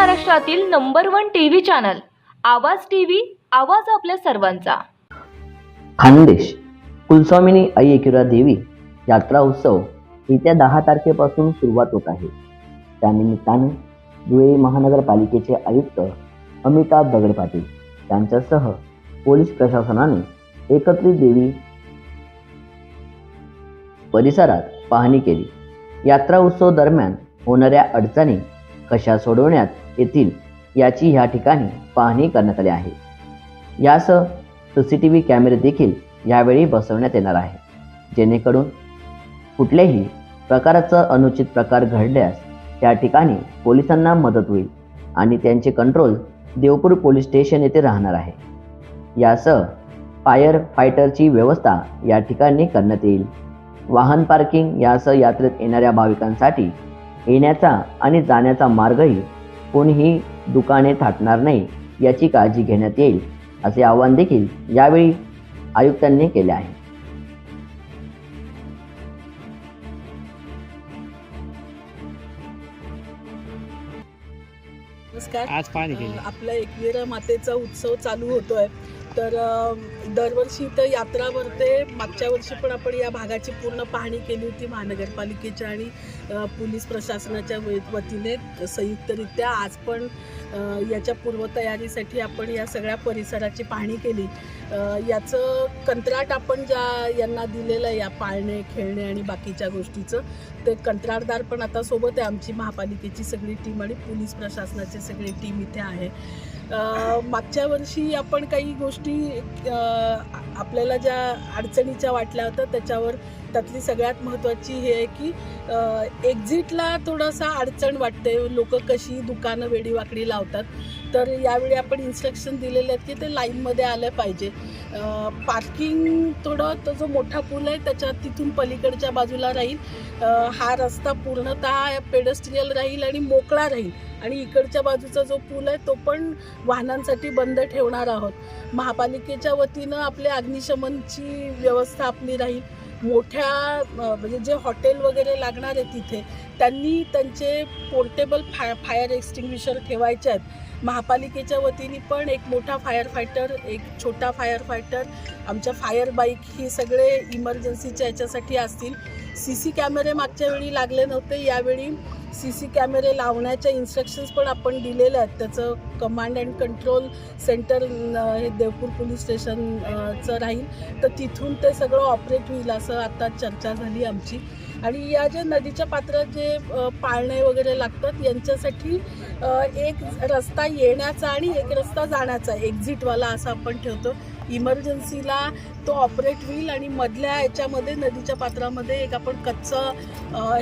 महाराष्ट्रातील number one TV channel Awaaz TV आवाज आपल्या सर्वांचा. खानदेश कुलस्वामिनी आई एकिरा देवी यात्रा उत्सव येत्या दहा तारखेपासून सुरुवात होत आहे. त्यानिमित्ताने धुळे महानगरपालिकेचे आयुक्त अमिताभ दगड पाटील यांच्यासह पोलीस प्रशासनाने एकत्रित देवी परिसरात पाहणी केली. यात्रा उत्सव दरम्यान होणाऱ्या अडचणी कशा सोडवण्यात येतील याची या ठिकाणी पाहणी करण्यात आली आहे. यासह सी सी टी व्ही कॅमेरे देखील यावेळी बसवण्यात येणार आहे. जेणेकरून कुठल्याही प्रकारचा अनुचित प्रकार घडल्यास त्या ठिकाणी पोलिसांना मदत होईल आणि त्यांचे कंट्रोल देवपूर पोलीस स्टेशन येथे राहणार आहे. यासह फायर फायटरची व्यवस्था या ठिकाणी करण्यात येईल. वाहन पार्किंग यासह यात्रेत येणाऱ्या भाविकांसाठी येण्याचा आणि जाण्याचा मार्गही कोणीही दुकाने थाटणार नाही याची काळजी घेण्यात येईल असे आवाहन देखील यावेळी आयुक्तांनी केले आहे. नमस्कार. आज आपला एकविरा मातेचा उत्सव चालू होतोय. तर दरवर्षी तर यात्रा भरते मागच्या वर्षी पण आपण या भागाची पूर्ण पाहणी केली होती महानगरपालिकेच्या आणि पोलीस प्रशासनाच्या वतीने संयुक्तरित्या. आज पण याच्या पूर्वतयारीसाठी आपण या सगळ्या परिसराची पाहणी केली. याचं कंत्राट आपण ज्या यांना दिलेलं आहे या पाळणे खेळणे आणि बाकीच्या गोष्टीचं ते कंत्राटदार पण आता सोबत आहे. आमची महापालिकेची सगळी टीम आणि पोलीस प्रशासनाची सगळी टीम इथे आहे. मागच्या वर्षी आपण काही गोष्टी आपल्याला ज्या अडचणीच्या वाटल्या होत्या त्याच्यावर त्यातली सगळ्यात महत्त्वाची हे आहे की एक्झिटला थोडासा अडचण वाटते. लोक कशी दुकानं वेडीवाकडी लावतात. तर यावेळी आपण इन्स्ट्रक्शन दिलेले आहेत की ते लाईनमध्ये आलं पाहिजे. पार्किंग थोडं तो जो मोठा पूल आहे त्याच्या तिथून पलीकडच्या बाजूला राहील. हा रस्ता पूर्णतः पेडस्ट्रियल राहील आणि मोकळा राहील. आणि इकडच्या बाजूचा जो पूल आहे तो पण वाहनांसाठी बंद ठेवणार आहोत. महापालिकेच्या वतीनं आपल्या अग्निशमनची व्यवस्था आपली राहील. मोठ्या म्हणजे जे हॉटेल वगैरे लागणार आहे तिथे त्यांनी त्यांचे पोर्टेबल फाय फायर एक्स्टिंग्विशर ठेवायचे आहेत. महापालिकेच्या वतीने पण एक मोठा फायर फायटर एक छोटा फायर फायटर आमच्या फायर बाईक ही सगळे इमर्जन्सीच्या याच्यासाठी असतील. सी सी कॅमेरे मागच्या वेळी लागले नव्हते यावेळी सी सी कॅमेरे लावण्याच्या इन्स्ट्रक्शन्स पण आपण दिलेल्या आहेत. त्याचं कमांड अँड कंट्रोल सेंटर हे देवपूर पोलीस स्टेशनचं राहील. तर तिथून ते सगळं ऑपरेट होईल असं आता चर्चा झाली आमची. आणि या ज्या नदीच्या पात्रात जे पाळणे वगैरे लागतात यांच्यासाठी एक रस्ता येण्याचा आणि एक रस्ता जाण्याचा एक्झिटवाला असा आपण ठेवतो. इमर्जन्सीला तो ऑपरेट होईल आणि मधल्या याच्यामध्ये नदीच्या पात्रामध्ये एक आपण कच्चं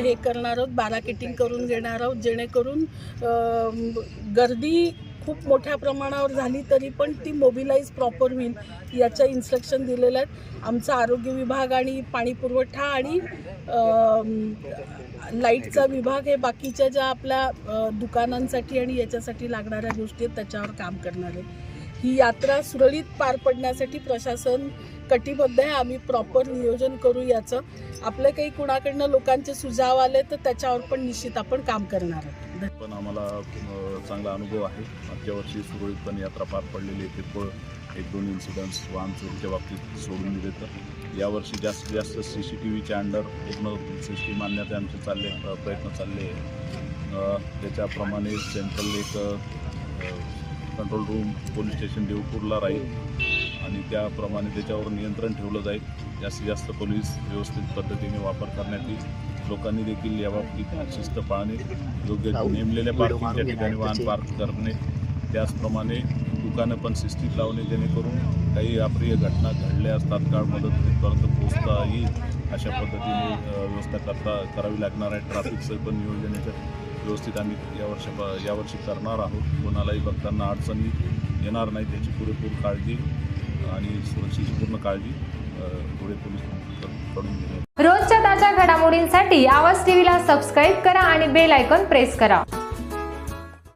हे करणार आहोत बॅराकेटिंग करून घेणार आहोत जेणेकरून गर्दी खूप मोठ्या प्रमाणावर झाली तरी पण ती मोबिलाईज प्रॉपर होईल याच्या इन्स्ट्रक्शन दिलेल्या आहेत. आमचा आरोग्य विभाग आणि पाणी पुरवठा आणि लाईटचा विभाग हे बाकीच्या ज्या आपल्या दुकानांसाठी आणि याच्यासाठी लागणाऱ्या गोष्टी आहेत त्याच्यावर काम करणार आहे. ही यात्रा सुरळीत पार पडण्यासाठी प्रशासन कटिबद्ध आहे. आम्ही प्रॉपर नियोजन करू याचं. आपलं काही कुणाकडनं लोकांचे सुझाव आले तर त्याच्यावर पण निश्चित आपण काम करणार आहोत. पण आम्हाला चांगला अनुभव आहे. मागच्या वर्षी सुरळीतपणे यात्रा पार पडलेली आहे. किरकोळ एक दोन इन्सिडंट्स वाहन चोरीच्या बाबतीत सोडून दिले तर यावर्षी जास्तीत जास्त सी सी टी व्हीच्या अंडर पूर्ण सिस्टीम आणण्याचे आमचे चालले प्रयत्न चालले त्याच्याप्रमाणे सेंट्रल एक कंट्रोल रूम पोलीस स्टेशन देवपूरला राहील. आणि त्याप्रमाणे त्याच्यावर नियंत्रण ठेवलं जाईल. जास्तीत जास्त पोलीस व्यवस्थित पद्धतीने वापर करण्यात येईल. लोकांनी देखील याबाबतीत शिस्त पाळणे योग्य नेमलेल्या पार्किंगच्या ठिकाणी वाहन पार्क करणे त्याचप्रमाणे दुकानं पण शिस्तीत लावणे जेणेकरून काही अप्रिय घटना घडल्यास तात्काळ मदत तिथपर्यंत पोहोचता येईल अशा पद्धतीने व्यवस्था करता करावी लागणार आहे. ट्रॅफिकचं पण नियोजन याच्यात व्यवस्थित आम्ही यावर्षी यावर्षी करणार आहोत. कोणालाही बघताना अडचणी येणार नाही त्याची पुरेपूर काळजी आणि सुरक्षेची पूर्ण काळजी धुळे पोलीसकडून रोजच्या ताज्या घडामोडींसाठी आवाज टीव्हीला सबस्क्राईब करा आणि बेल आयकॉन प्रेस करा.